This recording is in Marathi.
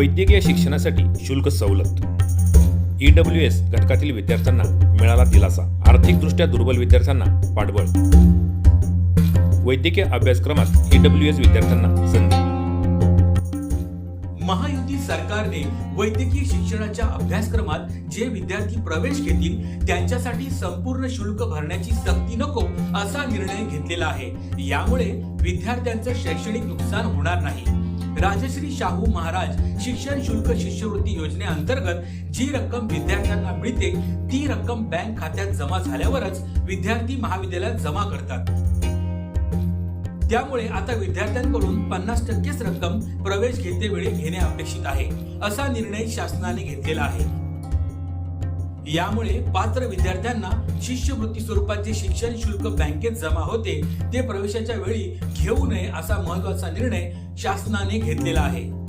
वैद्यकीय शिक्षणासाठी शुल्क सवलत. ई डब्ल्यू एस घटकातील विद्यार्थ्यांना मिळाला दिलासा. आर्थिकदृष्ट्या दुर्बल विद्यार्थ्यांना पाठबळ. वैद्यकीय अभ्यासक्रमात ई डब्ल्यू एस विद्यार्थ्यांना संधी. महायुती सरकारने वैद्यकीय शिक्षणाच्या अभ्यासक्रमात जे विद्यार्थी प्रवेश घेतील त्यांच्यासाठी संपूर्ण शुल्क भरण्याची सक्ती नको असा निर्णय घेतलेला आहे. यामुळे विद्यार्थ्यांचं शैक्षणिक नुकसान होणार नाही. राजश्री शाहू महाराज शिक्षण शुल्क शिष्यवृत्ती योजनेअंतर्गत जी रक्कम विद्यार्थ्यांना मिळते ती रक्कम बँक खात्यात जमा झाल्यावरच विद्यार्थी महाविद्यालयात जमा करतात. त्यामुळे आता विद्यार्थ्यांकडून पन्नास टक्केच रक्कम प्रवेश घेतेवेळी घेणे अपेक्षित आहे असा निर्णय शासनाने घेतलेला आहे. यामुळे पात्र विद्यार्थ्यांना शिष्यवृत्ती स्वरूपात जे शिक्षण शुल्क बँकेत जमा होते ते प्रवेशाच्या वेळी घेऊ नये असा महत्त्वाचा निर्णय शासनाने घेतलेला आहे.